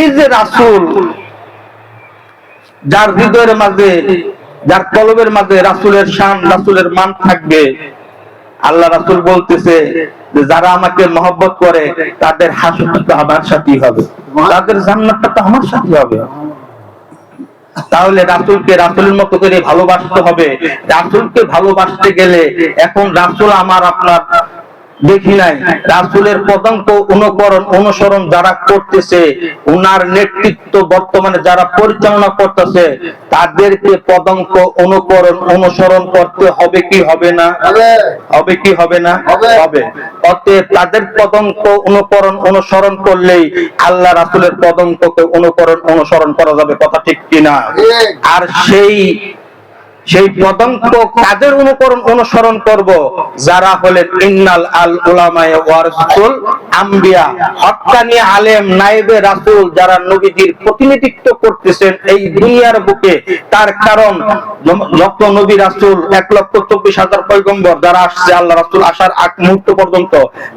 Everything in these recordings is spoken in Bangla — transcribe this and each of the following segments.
এই যে রাসূল, যার হৃদয়ের মাঝে, যার কলবের মাঝে রাসূলের শান, রাসূলের মান থাকবে, আল্লাহ রাসূল বলতেছে যে যারা আমাকে মহব্বত করে, তাদের হাসুটা তো আমার সাথেই হবে। তাদের জান্নাতটা তো আমার সাথেই হবে। তাহলে রাসূলকে রাসূলের মতো করে ভালোবাসতে হবে। রাসুলকে ভালোবাসতে গেলে এখন রাসুল আমার আপনার দেখি নাই। রাসূলের পদাঙ্ক অনুকরণ অনুসরণ যারা করতেছে ওনার নেতৃত্ব বর্তমানে যারা পরিচালনা করতেছে তাদেরকে পদাঙ্ক অনুকরণ অনুসরণ করতে হবে কি হবে না? হবে। কি হবে না? হবে। অতএব তাদের পদঙ্ক অনুকরণ অনুসরণ করলেই আল্লাহ রাসূলের পদঙ্ককে অনুকরণ অনুসরণ করা যাবে কথা ঠিক কিনা। আর সেই সেই পদঙ্ক কাদের অনুকরণ অনুসরণ করব, যারা হলেন ইন্নাল আল উলামায়ে ওয়ারাসাতুল আম্বিয়া হক্কানি আলেম নাইবে রাসূল, যারা নবীজির প্রতিনিধিত্ব করতেছেন এই দুনিয়ার বুকে। তার কারণ যত নবী রাসূল, এক লক্ষ চব্বিশ হাজার পয়গম্বর যারা আসছে আল্লাহ রাসূল আসার আগ মুহূর্ত পর্যন্ত,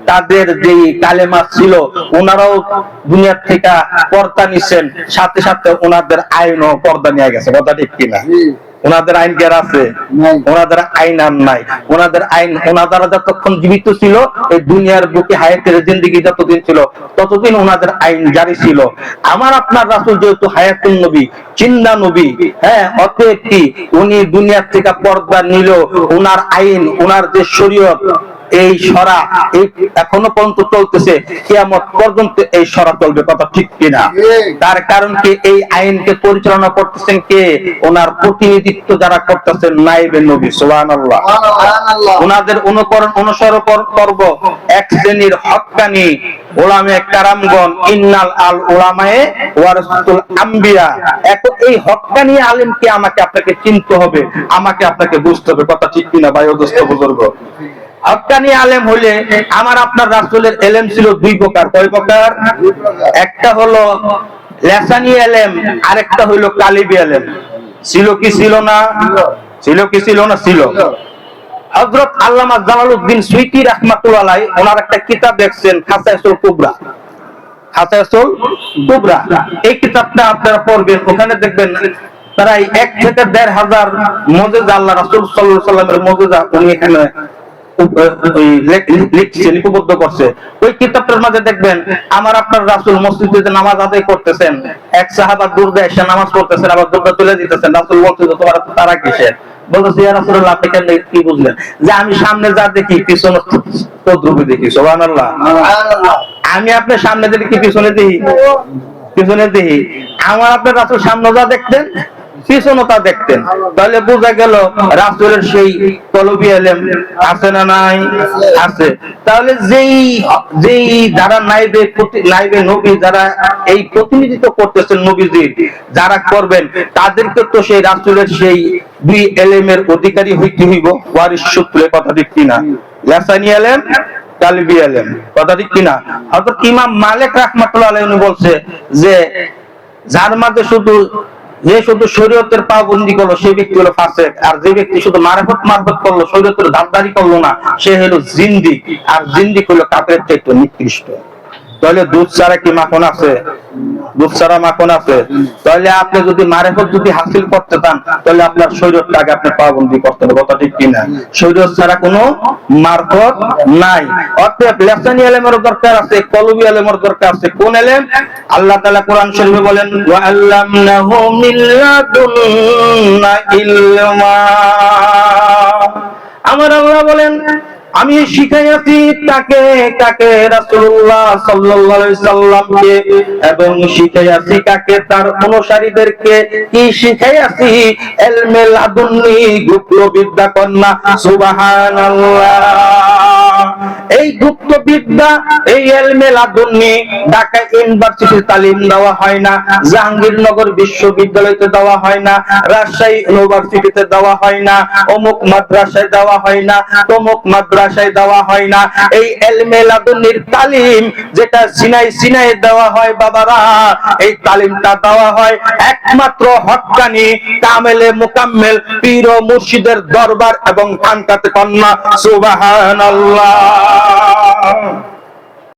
তাদের যে কালেমা ছিল ওনারাও দুনিয়ার থেকে পর্দা নিছেন, সাথে সাথে ওনাদের আইনও পর্দা নিয়ে গেছে। কথা ঠিক কিনা? ওনাদের আইন কে আছে ওনাদের আইন আর নাই। ওনাদের আইন ওনারা যতক্ষণ জীবিত ছিল এই দুনিয়ার বুকে হায়াতের জিন্দিগি যতদিন ছিল ততদিন ওনাদের আইন জারি ছিল। আমার আপনার রাসুল যেহেতু হায়াতুল নবী চিন্তা নবী হ্যাঁ অতএব কি উনি দুনিয়ার থেকে পর্দা নিল ওনার আইন ওনার যে শরীয়ত এই সরা এই এখনও পর্যন্ত চলতেছে কিয়ামত পর্যন্ত এই সরা চলবে কথা ঠিক কিনা? তার কারণ কি এই আইনকে পরিচালনা করতেছেন কে? ওনার প্রতিনিধিত্ব যারা করতেছেন নাইবে নবী সুবহানাল্লাহ। ওনাদের অনুকরণ অনুসরণ করব। এক শ্রেণির হক্কানি ওলামে কারামগণ ইন্নাল আল ওলামায়ে ওয়ারাসাতুল আম্বিয়া। এখন এই হক্কানি আলেমকে আমাকে আপনাকে চিনতে হবে আমাকে আপনাকে বুঝতে হবে কথা ঠিক কিনা ভাই দোস্ত বুজুর্গ? হক্কানি আলেম হলে আমার আপনার রাসূলের এলেম ছিল দুই প্রকার। কয় প্রকার? একটা হলো লেসানি এলেম, আরেকটা হইল কালিবি এলেম। ছিল কি ছিল না? ছিল কি ছিল না? ছিল। হযরত আল্লামা জালালউদ্দিন সুইতি রাহমাতুল্লাহ ওনার একটা কিতাব দেখছেন খাসাইসুল কুবরা। খাসাইসুল কুবরা। এই কিতাবটা আপনারা পড়বেন, ওখানে দেখবেন প্রায় এক থেকে দেড় হাজার মজেজা আল্লাহ রাসুল আলাইহি সাল্লামের মজেজা উনি এখানে লিপিবদ্ধ করছে। ওই কিতাবটার মাঝে দেখবেন আমার আপনার রাসূল মসজিদে নামাজ আদায় করতেছেন এক সাহাবা এসে নামাজ পড়তেছেন আবার তুলে দিতেছেন। রাসূল বলছে তোমার তারা কিসের বলতেছে ইয়া রাসূলুল্লাহ আপনি কেন কি বুঝলেন? যে আমি সামনে যা দেখি পিছনে তদ্রুপি দেখি সুবহানাল্লাহ। আমি আপনার সামনে দেখি পিছনে দেখি? পিছনে দেখি। আমার আপনার রাসূল সামনে যা দেখতেন পিছনে তা দেখতেন। তাহলে বোঝা গেল রাসূলের সেই কলবি এলেম আছে না নাই? আছে। তাহলে যেই যেই যারা নাইবে নাইবে নবী, যারা এই প্রতিনিধিত্ব করতেছেন নবীজির, যারা করবেন, তাদেরকে তো সেই রাসূলের সেই দুই এলেমের অধিকারী হইতে হইব। ওয়ারিস সূত্রে কথা ঠিক কিনা? লাসানি এলেম কালবি আলেম, কথা ঠিক কিনা? হয়তো ইমাম মালিক রাহমাতুল্লাহ আলাইহি বলছে যে, যার মাঝে শুধু যে শুধু শরীয়তের পাবন্দি করল সেই ব্যক্তি হলো ফাসেক। আর যে ব্যক্তি শুধু মারফত মারফত করল, শরীয়তের ধারদারি করল না, সে হলো জিন্দিক। আর জিন্দিক হলো কাপের চাইতে নিকৃষ্ট। তাহলে দুধ ছাড়া কি মাখন আছে? ছাড়া মাখন আছে। তাহলে আপনি যদি মারেফত যদি হাসিল করতে চান, তাহলে আপনার শরীরটাকে আপনি পাবন্দি করতে হবে, কথা ঠিক কিনা? শরীর ছাড়া কোনো মারফত নাই। অতএব লেসানি এলেমের দরকার আছে, কলবি এলেমের দরকার আছে। কোন এলেম আল্লাহ তাআলা কোরআন শরীফে বলেন আমার আল্লাহ বলেন আমি শিখাইছি তাকে তাকে রাসূলুল্লাহ সাল্লাল্লাহু আলাইহি সাল্লামকে এবং শিখাইয়াছি কাকে, তার অনুসারীদেরকে কি শিখাইয়াছি? ইলমে লাদুন্নি গুপ্ত বিদ্যা কন্যা সুবহানাল্লাহ। এই গুপ্ত বিদ্যা এই এলমে লাদুন্নি ঢাকা ইউনিভার্সিটির তালিম দেওয়া হয় না, জাহাঙ্গীরনগর বিশ্ববিদ্যালয়তে দেওয়া হয় না, রাজশাহী ইউনিভার্সিটিতে দেওয়া হয় না, অমুক মাদ্রাসায় দেওয়া হয় না, তমুক মাদ্রাসায় দেওয়া হয় না। এই এলমে লাদুন্নির তালিম যেটা সিনাই সিনাই দেওয়া হয় বাবারা, এই তালিমটা দেওয়া হয় একমাত্র হক্কানি কামেলে মুকাম্মেল পীর মুর্শিদের দরবার এবং খানকাতে কন্যা সুবহানাল্লাহ